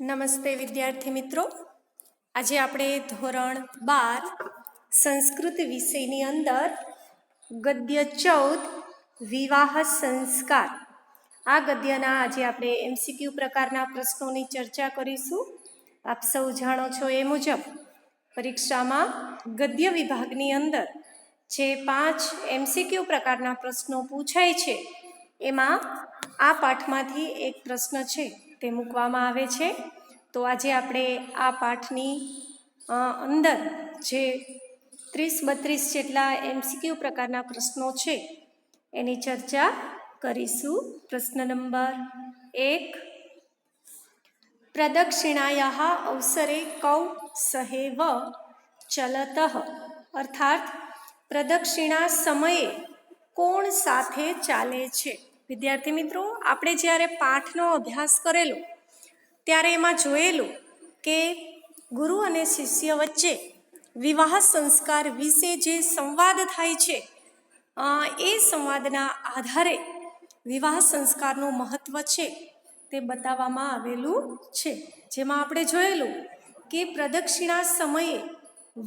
નમસ્તે વિદ્યાર્થી મિત્રો. આજે આપણે ધોરણ બાર સંસ્કૃત વિષયની અંદર ગદ્ય ચૌદ વિવાહ સંસ્કાર. આ ગદ્યના આજે આપણે એમસીક્યુ પ્રકારના પ્રશ્નોની ચર્ચા કરીશું. આપ સૌ જાણો છો એ મુજબ, પરીક્ષામાં ગદ્ય વિભાગની અંદર જે પાંચ એમસીક્યુ પ્રકારના પ્રશ્નો પૂછાય છે, એમાં આ પાઠમાંથી એક પ્રશ્ન છે. તે મૂકવામાં આવે છે. તો આજે આપણે આ પાઠની અંદર જે ત્રીસ બત્રીસ જેટલા એમસીક્યુ પ્રકારના પ્રશ્નો છે, એની ચર્ચા કરીશું. પ્રશ્ન નંબર એક પ્રદક્ષિણાયા અવસરે કૌ સહેવ ચલત? અર્થાત, પ્રદક્ષિણા સમયે કોણ સાથે ચાલે છે? વિદ્યાર્થી મિત્રો આપણે જ્યારે પાઠનો અભ્યાસ કરેલો, ત્યારે એમાં જોયેલું કે ગુરુ અને શિષ્ય વચ્ચે વિવાહ સંસ્કાર વિશે જે સંવાદ થાય છે એ સંવાદના આધારે વિવાહ સંસ્કારનું મહત્ત્વ છે તે બતાવવામાં આવેલું છે. જેમાં આપણે જોયેલું કે પ્રદક્ષિણા સમયે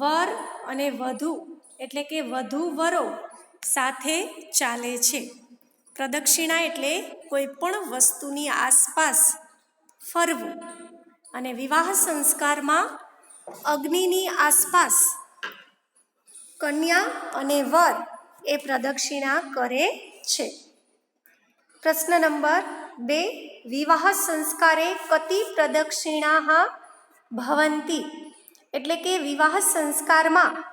વર અને વધુ, એટલે કે વધુ વરો સાથે ચાલે છે. પ્રદક્ષિણા એટલે કોઈ પણ વસ્તુની આસપાસ ફરવું. અને વિવાહ સંસ્કારમાં અગ્નિની આસપાસ કન્યા અને વર એ પ્રદક્ષિણા કરે છે. પ્રશ્ન નંબર બે, વિવાહ સંસ્કારે કતિ પ્રદક્ષિણા ભવંતી? એટલે કે વિવાહ સંસ્કારમાં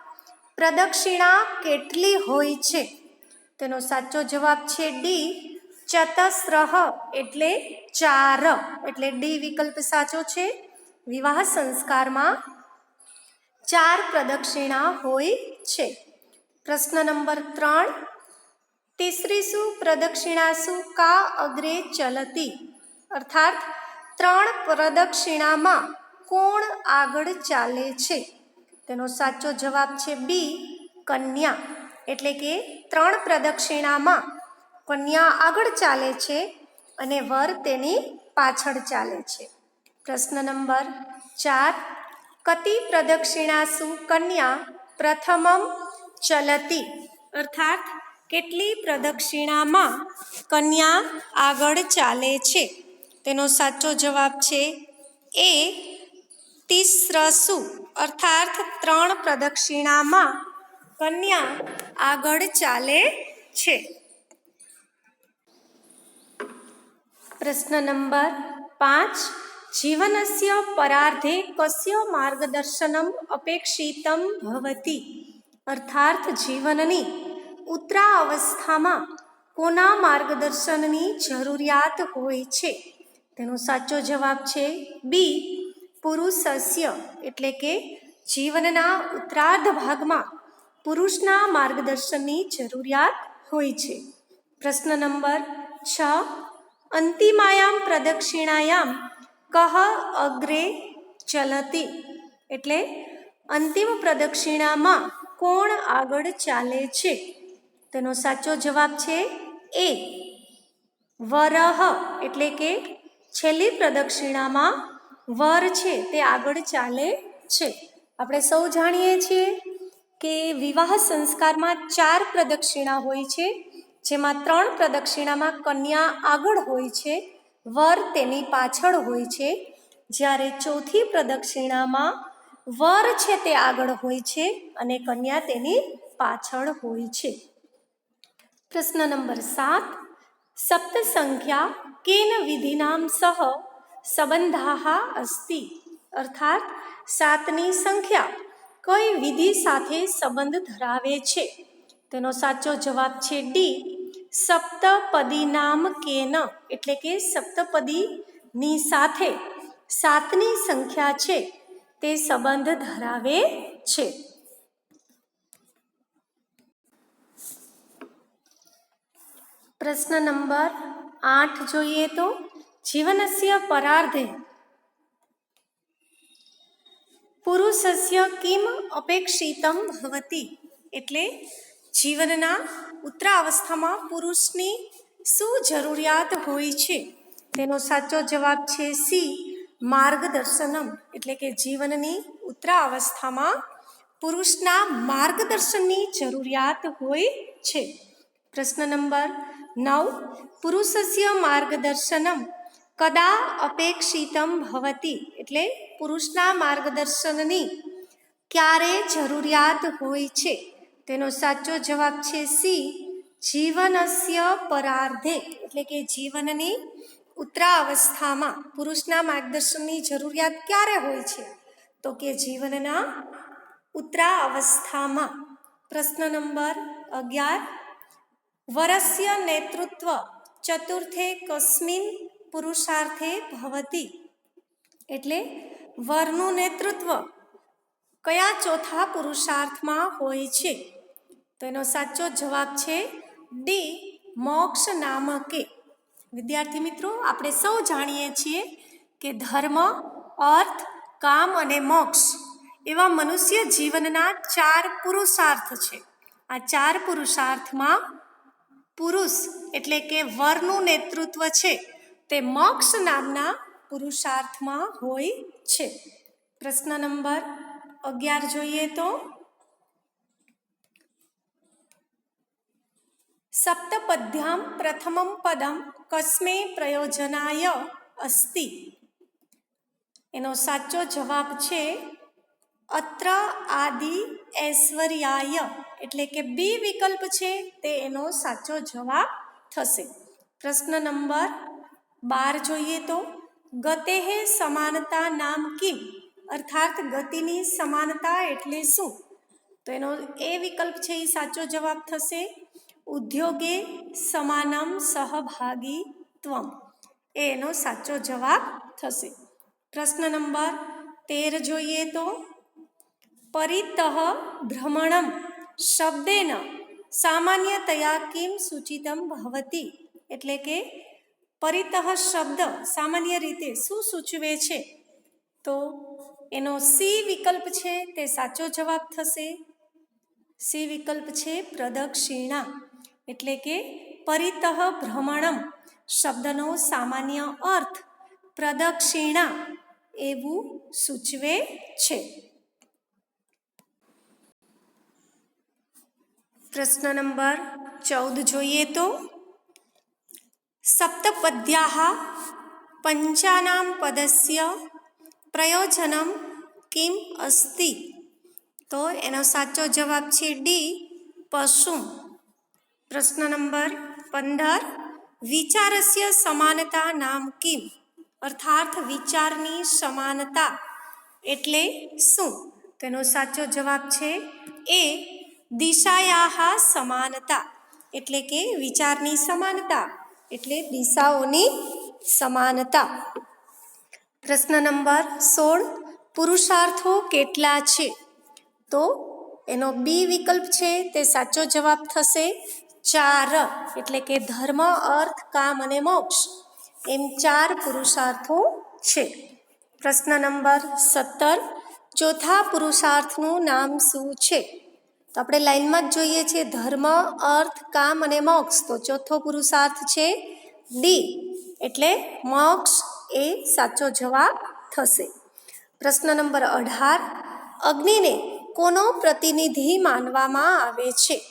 પ્રદક્ષિણા કેટલી હોય છે? તેનો સાચો જવાબ છે ડી ચતસ્રહ એટલે ચાર. એટલે ડી વિકલ્પ સાચો છે. વિવાહ સંસ્કારમાં ચાર પ્રદક્ષિણા હોય છે. પ્રશ્ન નંબર ત્રણ, તીસરીસુ પ્રદક્ષિણાસુ કા અગ્રે ચલતી? અર્થાત, ત્રણ પ્રદક્ષિણામાં કોણ આગળ ચાલે છે? તેનો સાચો જવાબ છે બી કન્યા. એટલે કે ત્રણ પ્રદક્ષિણામાં કન્યા આગળ ચાલે છે અને વર તેની પાછળ ચાલે છે. પ્રશ્ન નંબર ચાર, કતિ પ્રદક્ષિણાસુ કન્યા પ્રથમમ ચલતી? અર્થાત, કેટલી પ્રદક્ષિણામાં કન્યા આગળ ચાલે છે? તેનો સાચો જવાબ છે એ તિસ્રસુ. અર્થાત, ત્રણ પ્રદક્ષિણામાં કન્યા આગળ ચાલે છે. પ્રશ્ન નંબર પાંચ. જીવનસ્ય પરાર્ધે કસ્ય માર્ગદર્શનમ અપેક્ષિતમ ભવતી. અર્થાર્થ જીવનની ઉત્તરા અવસ્થામાં કોના માર્ગદર્શનની જરૂરિયાત હોય છે? તેનો સાચો જવાબ છે બી. પુરુષસ્ય, એટલે કે જીવનના ઉત્તરાર્ધ ભાગમાં પુરુષના માર્ગદર્શનની જરૂરિયાત હોય છે. પ્રશ્ન નંબર છ. અંતિમાયામ પ્રદક્ષિણાયામ કહ અગ્રે ચલતી. એટલે અંતિમ પ્રદક્ષિણામાં કોણ આગળ ચાલે છે? તેનો સાચો જવાબ છે એ. વરહ, એટલે કે છેલ્લી પ્રદક્ષિણામાં વર છે, તે આગળ ચાલે છે. આપણે સૌ જાણીએ છીએ કે વિવાહ સંસ્કારમાં ચાર પ્રદક્ષિણા હોય છે, જેમાં ત્રણ પ્રદક્ષિણામાં કન્યા આગળ હોય છે, વર તેની પાછળ હોય છે. જ્યારે ચોથી પ્રદક્ષિણામાં વર છે તે આગળ હોય છે અને કન્યા તેની પાછળ હોય છે. પ્રશ્ન નંબર સાત. સપ્ત સંખ્યા કેન વિધિનામ સહ સંબંધા અસ્તિ? અર્થાત સાતની સંખ્યા. કઈ વિધિ સાથે સંબંધ ધરાવે છે? તેનો સાચો જવાબ છે ડી સપ્તપદી નામ કેન, એટલે કે સપ્તપદીની સાથે સાતની સંખ્યા છે. તે સંબંધ ધરાવે છે. પ્રશ્ન નંબર આઠ જોઈએ તો, જીવનસ્ય પરાર્ધે પુરુષસ્ય કિમ અપેક્ષિતમ ભવતી? એટલે જીવનના ઉત્તરાવસ્થામાં પુરુષની શું જરૂરિયાત હોય છે? તેનો સાચો જવાબ છે સી, માર્ગદર્શનમ. એટલે કે જીવનની ઉત્તરા અવસ્થામાં પુરુષના માર્ગદર્શનની જરૂરિયાત હોય છે. પ્રશ્ન નંબર નવ, પુરુષસ્ય માર્ગદર્શનમ. કદા અપેક્ષિતમ ભવતી એટલે પુરુષના માર્ગદર્શનની ક્યારે જરૂરિયાત હોય છે? તેનો સાચો જવાબ છે સી, જીવનસ્ય પરાર્ધે એટલે કે જીવનની ઉત્તરા અવસ્થામાં પુરુષના માર્ગદર્શનની જરૂરિયાત ક્યારે હોય છે? તો કે જીવનના ઉત્તરા અવસ્થામાં પ્રશ્ન નંબર અગિયાર. વરસ્ય નેતૃત્વ ચતુર્થે કસ્મિન પુરુષાર્થે ભવતી. એટલે વરનું નેતૃત્વ કયા ચોથા પુરુષાર્થમાં હોય છે? તો એનો સાચો જવાબ છે ડી, મોક્ષ નામકે. વિદ્યાર્થી મિત્રો, આપણે સૌ જાણીએ છીએ કે ધર્મ, અર્થ, કામ અને મોક્ષ એવા મનુષ્ય જીવનના ચાર પુરુષાર્થ છે. આ ચાર પુરુષાર્થમાં પુરુષ એટલે કે વરનું નેતૃત્વ છે. તે મોક્ષ નામના પુરુષાર્થમાં હોય છે. પ્રશ્ન નંબર અગિયાર જોઈએ તો, સપ્તપદ્યામ પ્રથમમ પદમ કસ્મે પ્રયોજનાય અસ્તિ. એનો સાચો જવાબ છે, અત્ર આદિ ઐશ્વર્યાય. એટલે કે બી વિકલ્પ છે, તે એનો સાચો જવાબ થશે. પ્રશ્ન નંબર બાર જોઈએ તો ગતેહે સમાનતા નામ કિમ અર્થાત ગતિની સમાનતા એટલે શું? તો એનો એ વિકલ્પ છે એ સાચો જવાબ થશે, ઉદ્યોગે સમાનમ સહભાગીત્વમ એ એનો સાચો જવાબ થશે. પ્રશ્ન નંબર તેર જોઈએ તો, પરિતઃ ભ્રમણમ શબ્દેન સામાન્યતયા કિમ સૂચિતમ ભવતી. એટલે કે પરિતઃ શબ્દ સામાન્ય રીતે શું સૂચવે છે? તો એનો સી વિકલ્પ છે તે સાચો જવાબ થશે. સી વિકલ્પ છે પ્રદક્ષિણા, એટલે કે પરિતઃ ભ્રમણમ, શબ્દનો સામાન્ય અર્થ પ્રદક્ષિણા એવું સૂચવે છે. પ્રશ્ન નંબર ચૌદ જોઈએ તો સપ્તપદ્યા પંચાનામ પદસ્ય પ્રયોજનમ કિમ અસ્તિ તો એનો સાચો જવાબ છે ડી પશુ પ્રશ્ન નંબર પંદર વિચારસ્ય સમાનતા નામ કિમ અર્થાર્થ વિચારની સમાનતા એટલે શું તેનો સાચો જવાબ છે એ દિશાયાહા સમાનતા એટલે કે વિચારની સમાનતા એટલે દિશાઓની સમાનતા. પ્રશ્ન નંબર સોળ, પુરુષાર્થો કેટલા છે? તો એનો બી વિકલ્પ છે, તે સાચો જવાબ થશે ચાર, એટલે કે ધર્મ, અર્થ, કામ અને મોક્ષ. એમ ચાર પુરુષાર્થો છે. પ્રશ્ન નંબર સત્તર, ચોથા પુરુષાર્થનું નામ શું છે? તો આપણે લાઈનમાં જ જોઈએ છીએ ધર્મ, અર્થ, કામ અને મોક્ષ. તો ચોથો પુરુષાર્થ છે ડી. એટલે મોક્ષ એ સાચો જવાબ થશે. પ્રશ્ન નંબર અઢાર. અગ્નિને કોનો પ્રતિનિધિ માનવામાં આવે છે?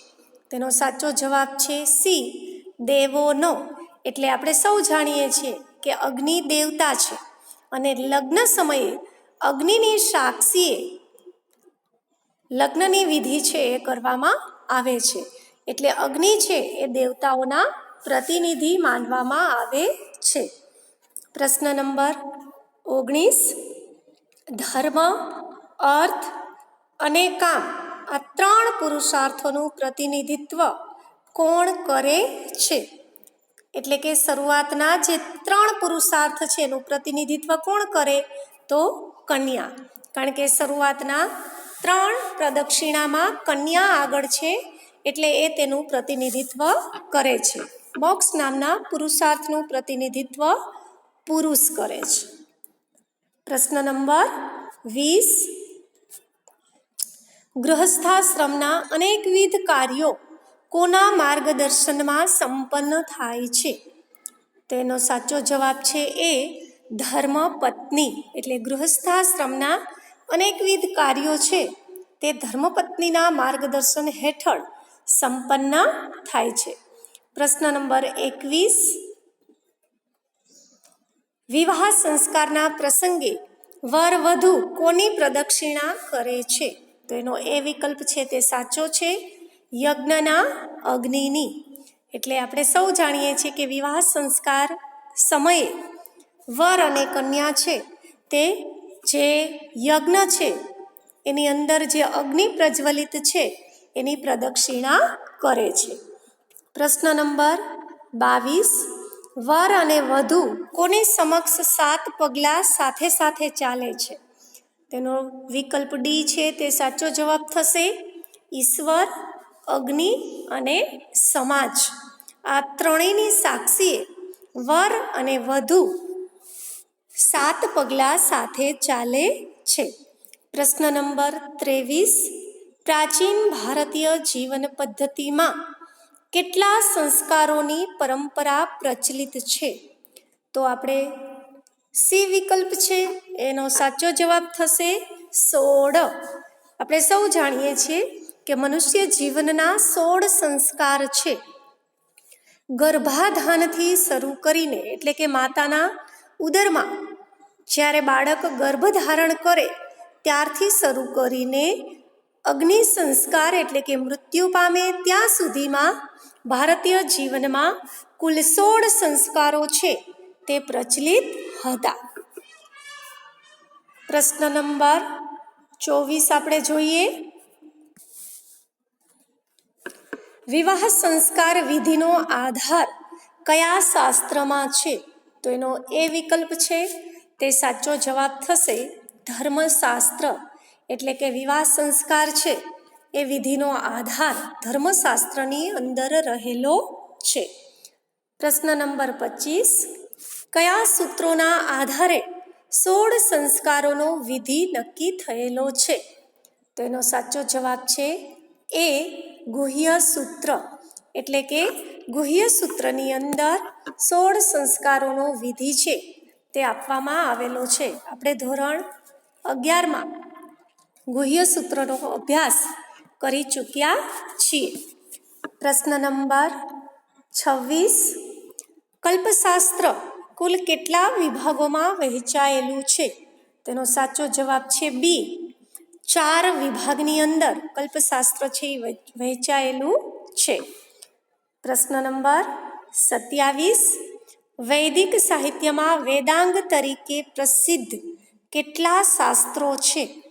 તેનો સાચો જવાબ છે સી. દેવોનો. એટલે આપણે સૌ જાણીએ છીએ કે અગ્નિ દેવતા છે. અને લગ્ન સમયે અગ્નિની સાક્ષીએ લગ્નની વિધિ છે એ કરવામાં આવે છે. એટલે અગ્નિ છે એ દેવતાઓના પ્રતિનિધિ માનવામાં આવે છે. પ્રશ્ન નંબર ઓગણીસ. ધર્મ, અર્થ અને કામ આ ત્રણ પુરુષાર્થોનું પ્રતિનિધિત્વ કોણ કરે છે? એટલે કે શરૂઆતના જે ત્રણ પુરુષાર્થ છે એનું પ્રતિનિધિત્વ કોણ કરે? તો કન્યા. કારણ કે શરૂઆતના ત્રણ પ્રદક્ષિણામાં કન્યા આગળ છે એટલે એ તેનું પ્રતિનિધિત્વ કરે છે. મોક્ષ નામના પુરુષાર્થનું પ્રતિનિધિત્વ પુરુષ કરે છે. પ્રશ્ન નંબર વીસ. ગૃહસ્થાશ્રમના અનેકવિધ કાર્યો કોના માર્ગદર્શનમાં સંપન્ન થાય છે? તેનો સાચો જવાબ છે એ ધર્મ પત્ની એટલે ગૃહસ્થાશ્રમના અનેકવિધ કાર્યો છે. તે ધર્મપત્નીના માર્ગદર્શન હેઠળ સંપન્ન થાય છે. પ્રશ્ન નંબર એકવીસ. વિવાહ સંસ્કારના પ્રસંગે વર વધુ કોની પ્રદક્ષિણા કરે છે? તો એનો એ વિકલ્પ છે તે સાચો છે. યજ્ઞના અગ્નિની. એટલે આપણે સૌ જાણીએ છીએ કે વિવાહ સંસ્કાર સમયે વર અને કન્યા છે. તે જે યજ્ઞ છે, એની અંદર જે અગ્નિ પ્રજ્વલિત છે, એની પ્રદક્ષિણા કરે છે. પ્રશ્ન નંબર બાવીસ, વર અને વધુ કોની સમક્ષ સાત પગલાં સાથે સાથે ચાલે છે? તેનો વિકલ્પ ડી છે, તે સાચો જવાબ થશે. ઈશ્વર, અગ્નિ અને સમાજ. આ ત્રણેયની સાક્ષીએ વર અને વધુ સાત પગલાં સાથે ચાલે છે. પ્રશ્ન નંબર ત્રેવીસ. પ્રાચીન ભારતીય જીવન પદ્ધતિમાં કેટલા સંસ્કારોની પરંપરા પ્રચલિત છે? તો આપણે સી વિકલ્પ છે, એનો સાચો જવાબ થશે સોળ. આપણે સૌ જાણીએ છીએ કે મનુષ્ય જીવનના સોળ સંસ્કાર છે. ગર્ભાધાનથી શરૂ કરીને, એટલે કે માતાના ઉદરમાં. જ્યારે બાળક ગર્ભધારણ કરે, ત્યારથી શરૂ કરીને અગ્નિ સંસ્કાર એટલે કે મૃત્યુ પામે ત્યાં સુધીમાં ભારતીય જીવનમાં કુલ સોળ સંસ્કારો છે, તે પ્રચલિત હતા. પ્રશ્ન નંબર ચોવીસ આપણે જોઈએ. વિવાહ સંસ્કાર વિધિનો આધાર કયા શાસ્ત્રમાં છે? તો એનો એ વિકલ્પ છે, તે સાચો જવાબ થશે. ધર્મશાસ્ત્ર એટલે કે વિવાહ સંસ્કાર છે, એ વિધિનો આધાર ધર્મશાસ્ત્રની અંદર રહેલો છે. પ્રશ્ન નંબર પચીસ, કયા સૂત્રોના આધારે સોળ સંસ્કારોનો વિધિ નક્કી થયેલો છે? તો એનો સાચો જવાબ છે, એ ગુહ્ય સૂત્ર. એટલે કે ગુહ્ય સૂત્રની અંદર સોળ સંસ્કારોનો વિધિ છે, તે આપવામાં આવેલો છે. આપણે ધોરણ અગિયારમાં ગુહ્ય સૂત્રનો અભ્યાસ કરી ચૂક્યા છીએ. પ્રશ્ન નંબર છવ્વીસ, કલ્પશાસ્ત્ર કુલ કેટલા વિભાગોમાં વહેંચાયેલું છે? તેનો સાચો જવાબ છે બી ચાર વિભાગની અંદર કલ્પશાસ્ત્ર છે એ વહેંચાયેલું છે. પ્રશ્ન નંબર સત્યાવીસ. વૈદિક સાહિત્યમાં વેદાંગ તરીકે પ્રસિદ્ધ કેટલા શાસ્ત્રો છે?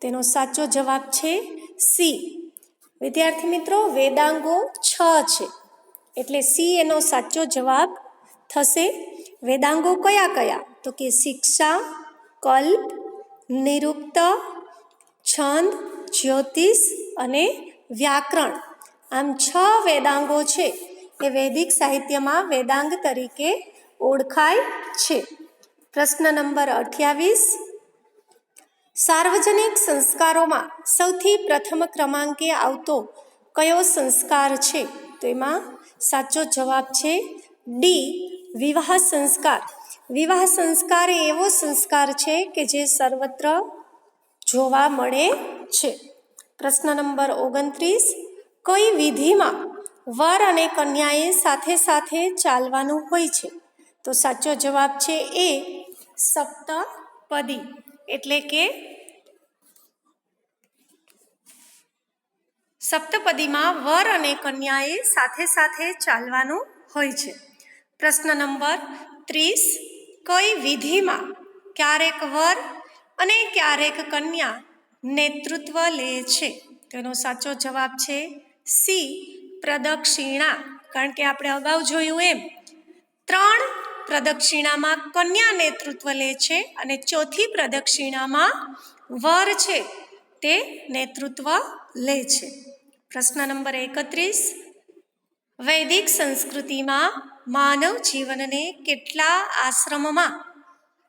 તેનો સાચો જવાબ છે સી. વિદ્યાર્થી મિત્રો, વેદાંગો છ છે. એટલે સી એનો સાચો જવાબ થશે. વેદાંગો કયા કયા? તો કે શિક્ષા, કલ્પ, નિરુક્ત, છંદ, જ્યોતિષ અને વ્યાકરણ. આમ છ વેદાંગો છે. એ વૈદિક સાહિત્યમાં વેદાંગ તરીકે ઓળખાય છે. પ્રશ્ન નંબર અઠ્યાવીસ. સાર્વજનિક સંસ્કારોમાં સૌથી પ્રથમ ક્રમાંકે આવતો કયો સંસ્કાર છે? તો એમાં સાચો જવાબ છે ડી, વિવાહ સંસ્કાર. વિવાહ સંસ્કાર એ એવો સંસ્કાર છે કે જે સર્વત્ર જોવા મળે છે. પ્રશ્ન નંબર ઓગણત્રીસ. કઈ વિધિમાં વર અને કન્યાએ સાથે સાથે ચાલવાનું હોય છે. તો સાચો જવાબ છે એ સપ્તપદી. એટલે કે સપ્તપદીમાં વર અને કન્યાએ સાથે સાથે ચાલવાનું હોય છે. પ્રશ્ન નંબર ત્રીસ. કઈ વિધિમાં ક્યારેક વર અને ક્યારેક કન્યા નેતૃત્વ લે છે? તેનો સાચો જવાબ છે સી પ્રદક્ષિણા. કારણ કે આપણે અગાઉ જોયું એમ, ત્રણ પ્રદક્ષિણામાં કન્યા નેતૃત્વ લે છે અને ચોથી પ્રદક્ષિણામાં વર છે, તે નેતૃત્વ લે છે. પ્રશ્ન નંબર એકત્રીસ, વૈદિક સંસ્કૃતિમાં માનવ જીવનને કેટલા આશ્રમમાં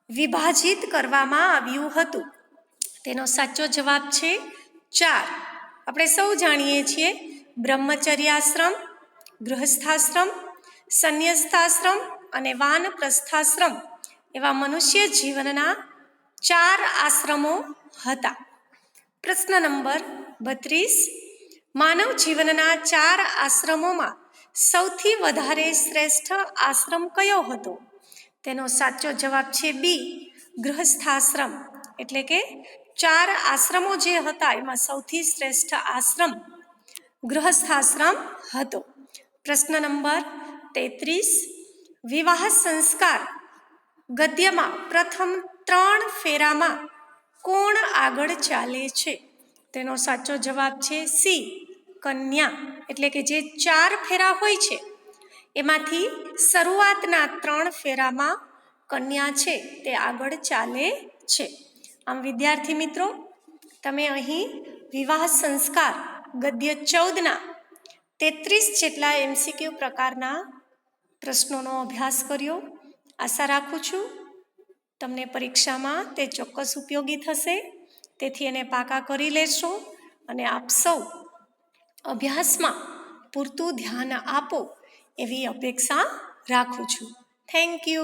વિભાજિત કરવામાં આવ્યું હતું? તેનો સાચો જવાબ છે ચાર. આપણે સૌ જાણીએ છીએ બ્રહ્મચર્યાશ્રમ, ગૃહસ્થાશ્રમ, સંન્યસ્તાશ્રમ અને વાનપ્રસ્થાશ્રમ એવા મનુષ્ય જીવનના ચાર આશ્રમો હતા. પ્રશ્ન નંબર બત્રીસ, માનવ જીવનના ચાર આશ્રમોમાં સૌથી વધારે શ્રેષ્ઠ આશ્રમ કયો હતો? તેનો સાચો જવાબ છે બી, ગૃહસ્થાશ્રમ. એટલે કે ચાર આશ્રમો જે હતા એમાં સૌથી શ્રેષ્ઠ આશ્રમ ગૃહસ્થાશ્રમ હતો પ્રશ્ન નંબર તેત્રીસ વિવાહ સંસ્કાર ગદ્યમાં પ્રથમ ત્રણ ફેરામાં કોણ આગળ ચાલે છે તેનો સાચો જવાબ છે સી, કન્યા. એટલે કે જે ચાર ફેરા હોય છે, એમાંથી શરૂઆતના ત્રણ ફેરામાં કન્યા છે, તે આગળ ચાલે છે. આમ વિદ્યાર્થી મિત્રો, તમે અહીં વિવાહ સંસ્કાર ગદ્ય ચૌદના તેત્રીસ જેટલા એમસીક્યુ પ્રકારના પ્રશ્નોનો અભ્યાસ કર્યો. આશા રાખું છું તમને પરીક્ષામાં તે ચોક્કસ ઉપયોગી થશે. તેથી એને પાકા કરી લેશો અને આપ સૌ અભ્યાસમાં પૂરતું ધ્યાન આપો એવી અપેક્ષા રાખું છું. Thank you